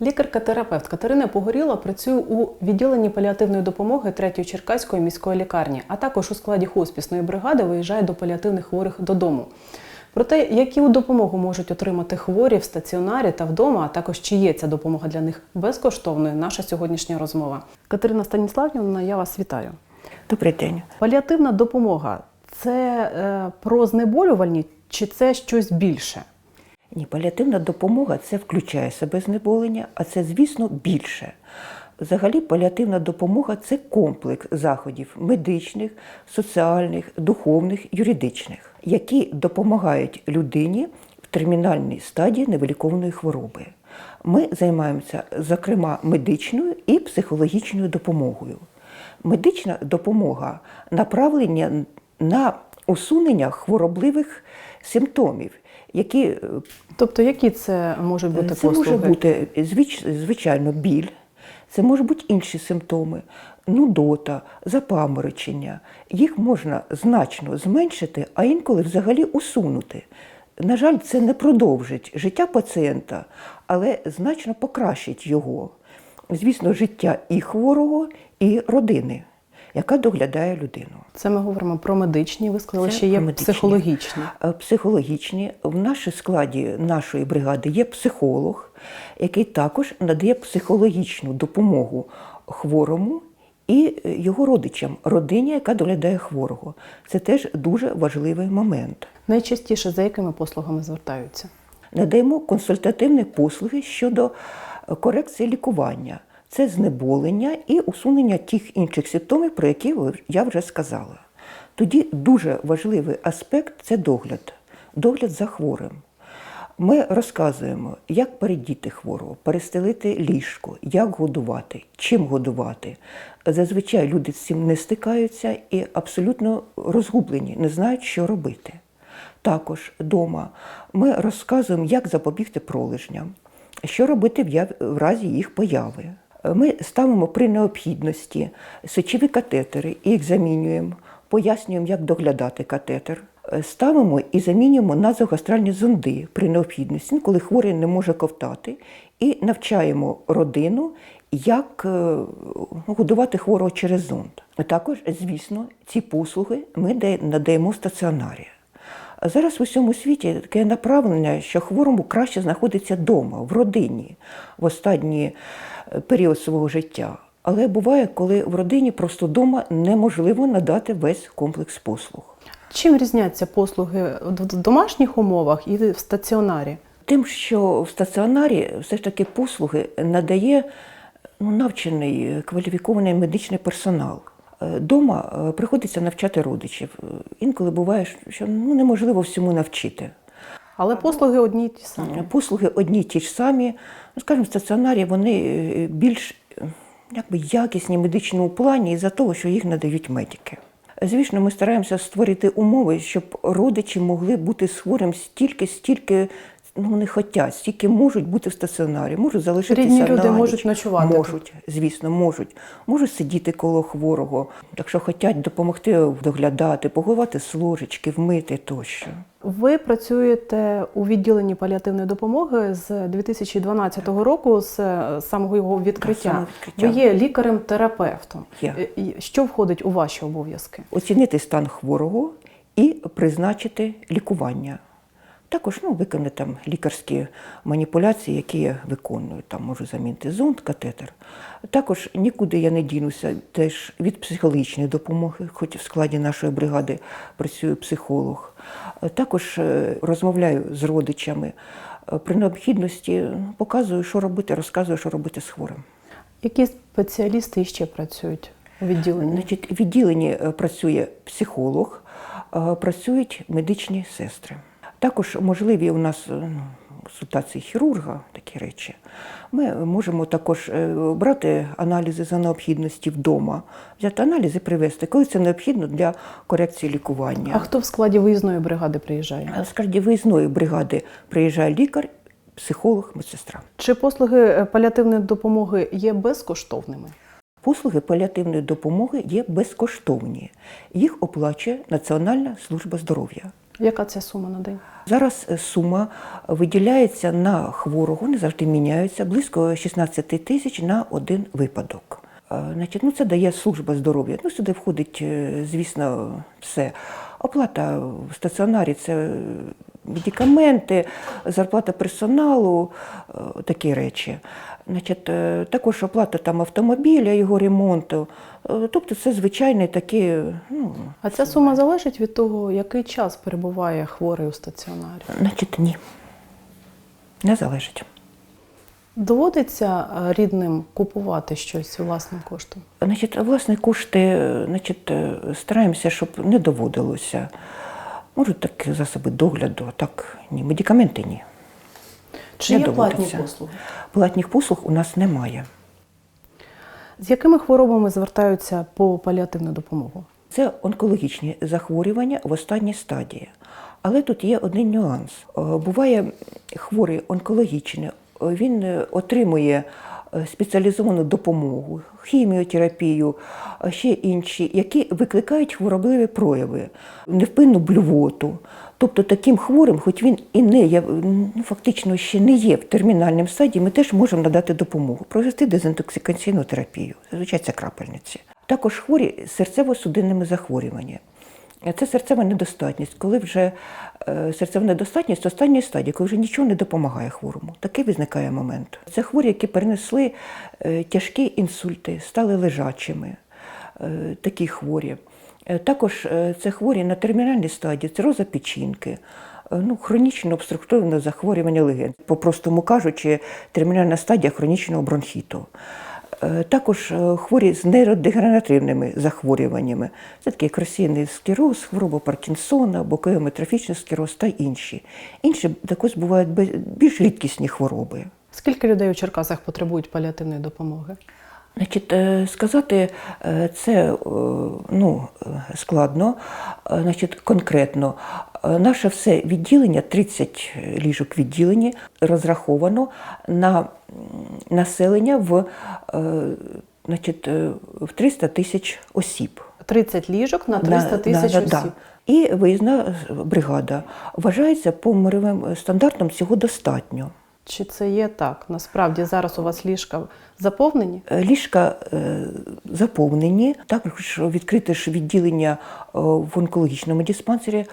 Лікарка-терапевт Катерина Погоріла працює у відділенні паліативної допомоги 3-ї Черкаської міської лікарні, а також у складі хоспісної бригади виїжджає до паліативних хворих додому. Про те, яку допомогу можуть отримати хворі в стаціонарі та вдома, а також чи є ця допомога для них безкоштовною, наша сьогоднішня розмова. Катерина Станіславівна, я вас вітаю. Добрий день. Паліативна допомога це е, про знеболювальні чи це щось більше? Ні, паліативна допомога це включає себе знеболення, а це, звісно, більше. Взагалі, паліативна допомога це комплекс заходів медичних, соціальних, духовних, юридичних, які допомагають людині в термінальній стадії невилікованої хвороби. Ми займаємося, зокрема, медичною і психологічною допомогою. Медична допомога направлення на усунення хворобливих симптомів, які е, Тобто, які це можуть бути це послуги? може бути звич- звичайно біль, це можуть бути інші симптоми, нудота, запаморочення. Їх можна значно зменшити, а інколи взагалі усунути. На жаль, це не продовжить життя пацієнта, але значно покращить його. Звісно, життя і хворого, і родини, яка доглядає людину. Це ми говоримо про медичні, ви сказали, Це що є медичні. психологічні. Е, Психологічні. В нашій складі нашої бригади є психолог, який також надає психологічну допомогу хворому і е, його родичам, родині, яка доглядає хворого. Це теж дуже важливий момент. Найчастіше за якими послугами звертаються? Надаємо консультативні послуги щодо е, корекції лікування. Це знеболення і усунення тих інших симптомів, про які я вже сказала. Тоді дуже важливий аспект це догляд, догляд за хворим. Ми розказуємо, як передіти хворого, перестелити ліжко, як годувати, чим годувати. Зазвичай люди з цим не стикаються і абсолютно розгублені, не знають, що робити. Також вдома ми розказуємо, як запобігти пролежням, що робити в разі їх появи. Ми ставимо при необхідності сечові катетери і їх замінюємо, пояснюємо, як доглядати катетер. Ставимо і замінюємо назогастральні зонди при необхідності, коли хворий не може ковтати, і навчаємо родину, як е, годувати хворого через зонд. Також, звісно, ці послуги ми надаємо в стаціонарі. А Зараз в усьому світі таке направлення, що хворому краще знаходиться вдома, в родині, в останній е, період свого життя. Але буває, коли в родині просто вдома неможливо надати весь комплекс послуг. Чим різняться послуги в домашніх умовах і в стаціонарі? Тим, що в стаціонарі все ж таки послуги надає ну, навчений кваліфікований медичний персонал. Е, Дома е, приходиться навчати родичів. Е, Інколи буває, що ну, неможливо всьому навчити. Але послуги одні й ті самі. Послуги одні й ті ж самі. Ну, скажімо, в стаціонарі вони більш якби, якісні в медичному плані із-за того, що їх надають медики. Звісно, ми стараємося створити умови, щоб родичі могли бути з хворим стільки, стільки ну, вони хочуть, стільки можуть бути в стаціонарі, можуть залишитися Рідні на люди ніч. можуть ночувати. Можуть, звісно, можуть. Можуть сидіти коло хворого, якщо хочуть допомогти доглядати, поголувати з ложечки, вмити тощо. Ви працюєте у відділенні паліативної допомоги з 2012 року, з е, самого його відкриття. Ви є лікарем-терапевтом. Е, Що входить у ваші обов'язки? оцінити стан хворого і призначити лікування. Також ну, виконати там лікарські маніпуляції, які я виконую. Там можу замінити зонд, катетер. Також нікуди я не дінуся теж від психологічної допомоги, хоч в складі нашої бригади працює психолог. Також е, розмовляю з родичами. При необхідності ну, показую, що робити, розказую, що робити з хворим. Які спеціалісти ще працюють у відділенні? Значить, в відділенні е, працює психолог, е, працюють медичні сестри. Також можливі у нас е, ну, консультації хірурга, такі речі. Ми можемо також е, брати аналізи за необхідності вдома, взяти аналізи, привезти, коли це необхідно для корекції лікування. А хто в складі виїзної бригади приїжджає? А З кардіовиїзної бригади приїжджає лікар, психолог, медсестра. Чи послуги е, паліативної допомоги є безкоштовними? Послуги паліативної допомоги є безкоштовні. Їх оплачує Національна служба здоров'я. Яка це сума на день? Зараз е, сума виділяється на хворого, вони завжди міняються, близько 16 тисяч на один випадок. Е, Значить, ну, це дає служба здоров'я. Ну, сюди входить, е, звісно, все. Оплата в стаціонарі це медикаменти, зарплата персоналу, такі речі. Значить, е, також оплата там автомобіля, його ремонту. Е, Тобто це звичайний такі, ну, А ця сума залежить від того, який час перебуває хворий у стаціонарі. значить, ні. Не залежить. Доводиться е, рідним купувати щось власним коштом. Значить, власне, кошти значить, стараємося, щоб не доводилося. Можуть такі засоби догляду, а так ні. Медикаменти ні. Чи Не є платні послуги? Платних послуг у нас немає. З якими хворобами звертаються по паліативну допомогу? Це онкологічні захворювання в останній стадії. Але тут є один нюанс. Е, Буває хворий онкологічний, е, він е, отримує спеціалізовану допомогу, хіміотерапію, а ще інші, які викликають хворобливі прояви, невпинну блювоту. Тобто таким хворим, хоч він і не є, ну, фактично ще не є в термінальному стадії, ми теж можемо надати допомогу, провести дезінтоксикаційну терапію, зазвичай це крапельниці. Також хворі з серцево-судинними захворюваннями. Це серцева недостатність, коли вже е, серцева недостатність останньої стадії, коли вже нічого не допомагає хворому. Такий визникає момент. Це хворі, які перенесли е, тяжкі інсульти, стали лежачими, е, такі хворі. Е, Також е, це хворі на термінальній стадії, цироза печінки, е, ну, хронічне обструктивне захворювання легень. По-простому кажучи, термінальна стадія хронічного бронхіту. Також хворі з нейродегенеративними захворюваннями. Це такий кросійний склероз, хвороба Паркінсона, боковий склероз та інші. Інші також бувають більш рідкісні хвороби. Скільки людей у Черкасах потребують паліативної допомоги? Значить, е, сказати е, це е, ну, складно, значить, конкретно. Наше все відділення, 30 ліжок відділені, розраховано на населення в, значить, в 300 тисяч осіб. 30 ліжок на 300 Да, тисяч осіб. да. І виїзна бригада. Вважається по мировим стандартам цього достатньо. Чи це є так? Насправді зараз у вас ліжка заповнені? Е, Ліжка е, заповнені, також відкрите ж відділення е, в онкологічному диспансері.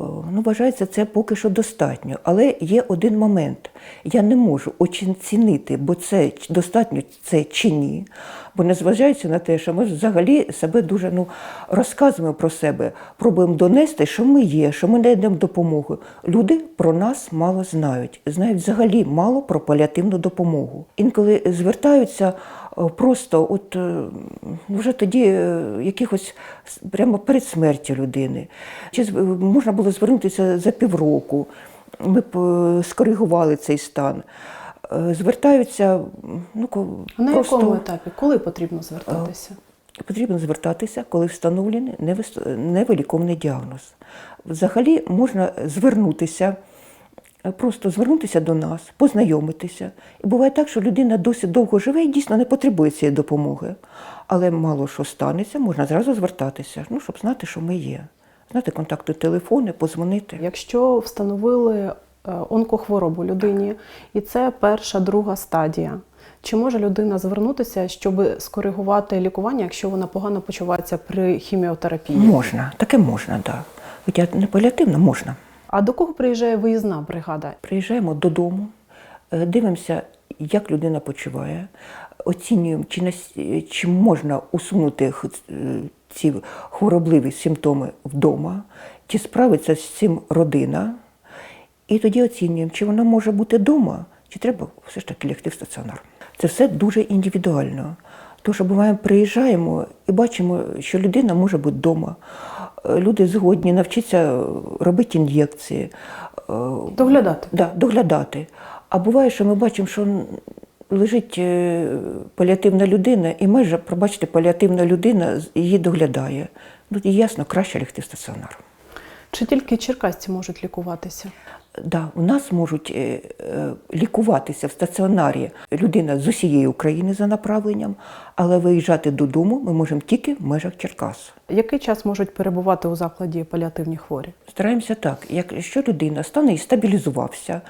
Е, Ну, вважається, це поки що достатньо. Але є один момент. Я не можу оцінити, бо це достатньо це чи ні. Бо незважаючи на те, що ми взагалі себе дуже ну, розказуємо про себе, пробуємо донести, що ми є, що ми знайдемо допомогу. Люди про нас мало знають, знають взагалі мало про паліативну допомогу. Інколи звертаються просто, от е, вже тоді е, якихось прямо перед смертю людини. Чи можна було звернутися за півроку, ми б е, скоригували цей стан. Е, Звертаються, ну, на просто якому етапі? Коли потрібно звертатися? потрібно звертатися, коли встановлений невиліковний діагноз. Взагалі можна звернутися, е, просто звернутися до нас, познайомитися. І буває так, що людина досить довго живе і дійсно не потребує цієї допомоги. Але мало що станеться, можна зразу звертатися, ну, щоб знати, що ми є. Знати контакти телефони, позвонити. Якщо встановили е, онкохворобу людині, і це перша, друга стадія, чи може людина звернутися, щоб скоригувати лікування, якщо вона погано почувається при хіміотерапії? Можна, таке можна, так. Да. Хоча не паліативно, можна. А до кого приїжджає виїзна бригада? Приїжджаємо додому, е, дивимося, як людина почуває, оцінюємо, чи, нас- чи можна усунути е, ці хворобливі симптоми вдома, чи справиться з цим родина. І тоді оцінюємо, чи вона може бути вдома, чи треба все ж таки лягти в стаціонар. Це все дуже індивідуально. Тому що буває, приїжджаємо і бачимо, що людина може бути вдома. Люди згодні навчитися робити ін'єкції, е, Доглядати. Да, доглядати. А буває, що ми бачимо, що лежить е, паліативна людина, і майже, пробачте, паліативна людина її доглядає. Ну, і ясно, краще лягти в стаціонар. Чи тільки черкасці можуть лікуватися? Да, у нас можуть е, е, лікуватися в стаціонарі людина з усієї України за направленням, але виїжджати додому ми можемо тільки в межах Черкас. Який час можуть перебувати у закладі паліативні хворі? Стараємося так, якщо людина стане і стабілізувався,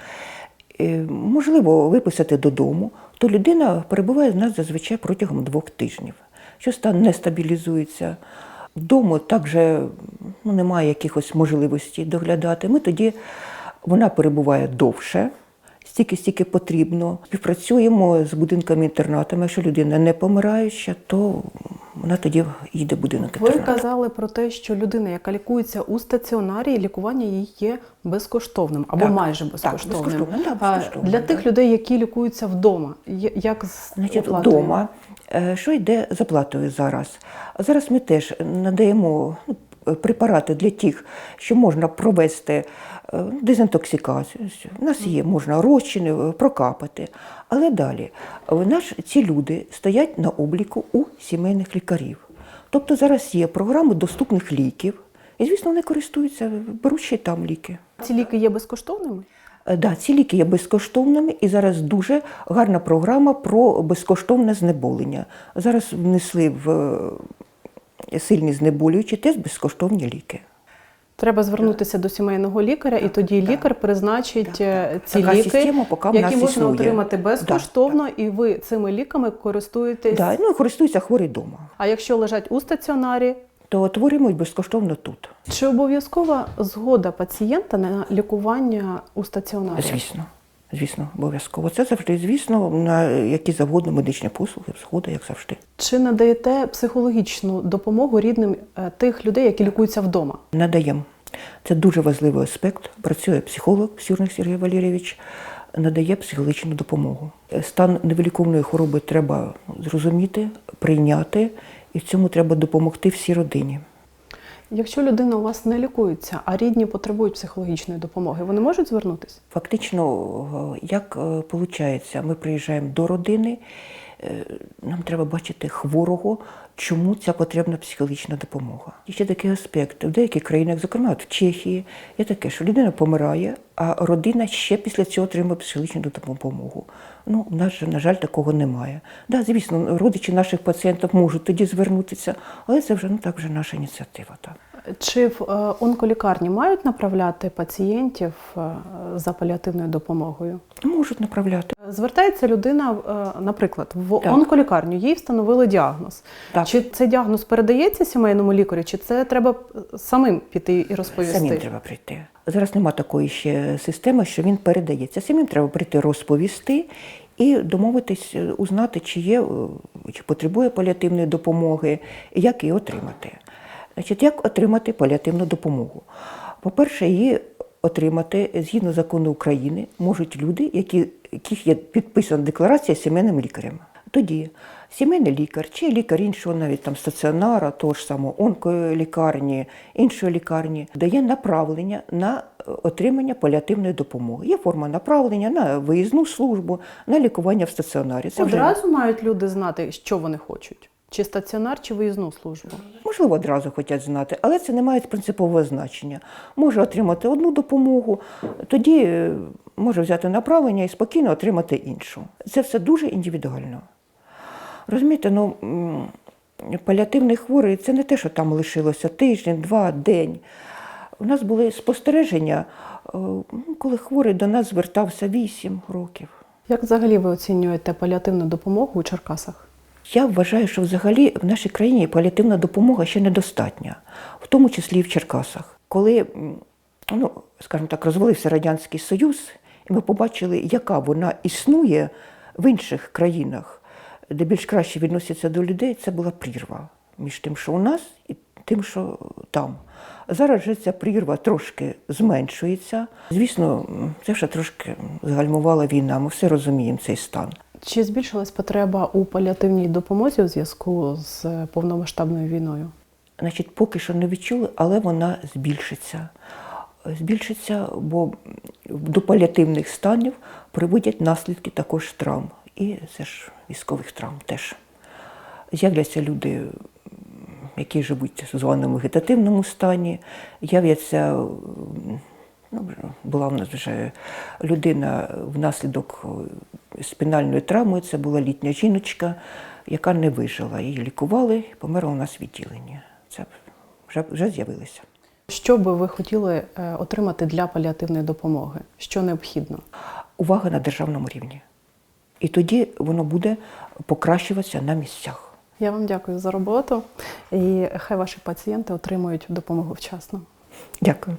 е, можливо виписати додому, то людина перебуває в нас зазвичай протягом двох тижнів. Що стан не стабілізується, вдома також ну, немає якихось можливості доглядати. Ми тоді вона перебуває довше, стільки стільки потрібно. Співпрацюємо з будинками-інтернатами. Якщо людина не помираюча, то вона тоді їде в будинок Ви казали про те, що людина, яка лікується у стаціонарі, лікування їй є безкоштовним або Так, майже так, безкоштовним. безкоштовним, так, безкоштовним, Для так. тих людей, які лікуються вдома, як з Значить, оплатою? вдома, е, що йде з оплатою зараз? Зараз ми теж надаємо ну, препарати для тих, що можна провести дезінтоксикацію. У нас є, можна розчини е, прокапати. Але далі е, наш, ці люди стоять на обліку у сімейних лікарів. Тобто зараз є програми доступних ліків, і, звісно, вони користуються, беруть ще там ліки. Ці ліки є безкоштовними? Е, Да, ці ліки є безкоштовними, і зараз дуже гарна програма про безкоштовне знеболення. Зараз внесли в е, сильні знеболюючі теж безкоштовні ліки. Треба звернутися до сімейного лікаря, і тоді лікар призначить е, ці Така ліки, система поки в які нас можна існує. отримати безкоштовно, і ви цими ліками користуєтесь. Да, ну і користуються хворий вдома. А якщо лежать у стаціонарі, То отворюємо безкоштовно тут. чи обов'язкова згода пацієнта на лікування у стаціонарі? Звісно. Звісно, обов'язково. Це завжди, звісно, на які завгодно медичні послуги, згода, як завжди. Чи надаєте психологічну допомогу рідним е, тих людей, які лікуються вдома? Надаємо. Це дуже важливий аспект. Працює психолог Сюрник Сергій Валерійович, надає психологічну допомогу. Стан невиліковної хвороби треба зрозуміти, прийняти, і в цьому треба допомогти всій родині. Якщо людина у вас не лікується, а рідні потребують психологічної допомоги, вони можуть звернутися? Фактично, е, як виходить, ми приїжджаємо до родини, е, нам треба бачити хворого, чому ця потрібна психологічна допомога. І ще такий аспект. В деяких країнах, зокрема от в Чехії, є таке, що людина помирає, а родина ще після цього отримує психологічну допомогу. Ну, в нас, на жаль, такого немає. Да, звісно, родичі наших пацієнтів можуть тоді звернутися, але це вже ну так вже наша ініціатива. Так. Чи в е, онколікарні мають направляти пацієнтів е, за паліативною допомогою? Можуть направляти. Звертається людина, е, наприклад, в Так. онколікарню, їй встановили діагноз. Так. Чи цей діагноз передається сімейному лікарю, чи це треба е, самим піти і розповісти? Самим треба прийти. Зараз нема такої ще системи, що він передається. Самим треба прийти розповісти і домовитись, е, узнати, чи є, чи потребує паліативної допомоги, як її отримати. Значить, як отримати паліативну допомогу? По-перше, її отримати згідно закону України можуть люди, які, яких є підписана декларація сімейним лікарем. Тоді сімейний лікар чи лікар іншого, навіть там стаціонара, того ж самого онколікарні, іншої лікарні, дає направлення на е, отримання паліативної допомоги. Є форма направлення на виїзну службу, на лікування в стаціонарі. Це вже Одразу мають люди знати, що вони хочуть: чи стаціонар, чи виїзну службу. Можливо, одразу хочуть знати, але це не має принципового значення. Може отримати одну допомогу, тоді е, може взяти направлення і спокійно отримати іншу. Це все дуже індивідуально. Розумієте, ну паліативний хворий це не те, що там лишилося тиждень, два, день. У нас були спостереження, е, ну, коли хворий до нас звертався 8 років. Як взагалі ви оцінюєте паліативну допомогу у Черкасах? Я вважаю, що взагалі в нашій країні паліативна допомога ще недостатня, в тому числі і в Черкасах. Коли, ну, скажімо так, розвалився Радянський Союз, і ми побачили, яка вона існує в інших країнах, де більш краще відносяться до людей, це була прірва між тим, що у нас, і тим, що там. Зараз же ця прірва трошки зменшується. Звісно, це вже трошки згальмувала війна. Ми все розуміємо цей стан. Чи збільшилась потреба у паліативній допомозі у зв'язку з повномасштабною війною? Значить, поки що не відчули, але вона збільшиться. Збільшиться, бо до паліативних станів приводять наслідки також травм. І це ж військових травм теж. З'являться люди, які живуть в званому вегетативному стані, з'являться м, Ну, була в нас вже людина внаслідок е, спінальної травми. Це була літня жіночка, яка не вижила. Її лікували, померла у нас в відділенні. Це вже, вже з'явилося. Що би ви хотіли е, отримати для паліативної допомоги? Що необхідно? Увага на державному рівні. І тоді воно буде покращуватися на місцях. Я вам дякую за роботу і хай ваші пацієнти отримують допомогу вчасно. Дякую.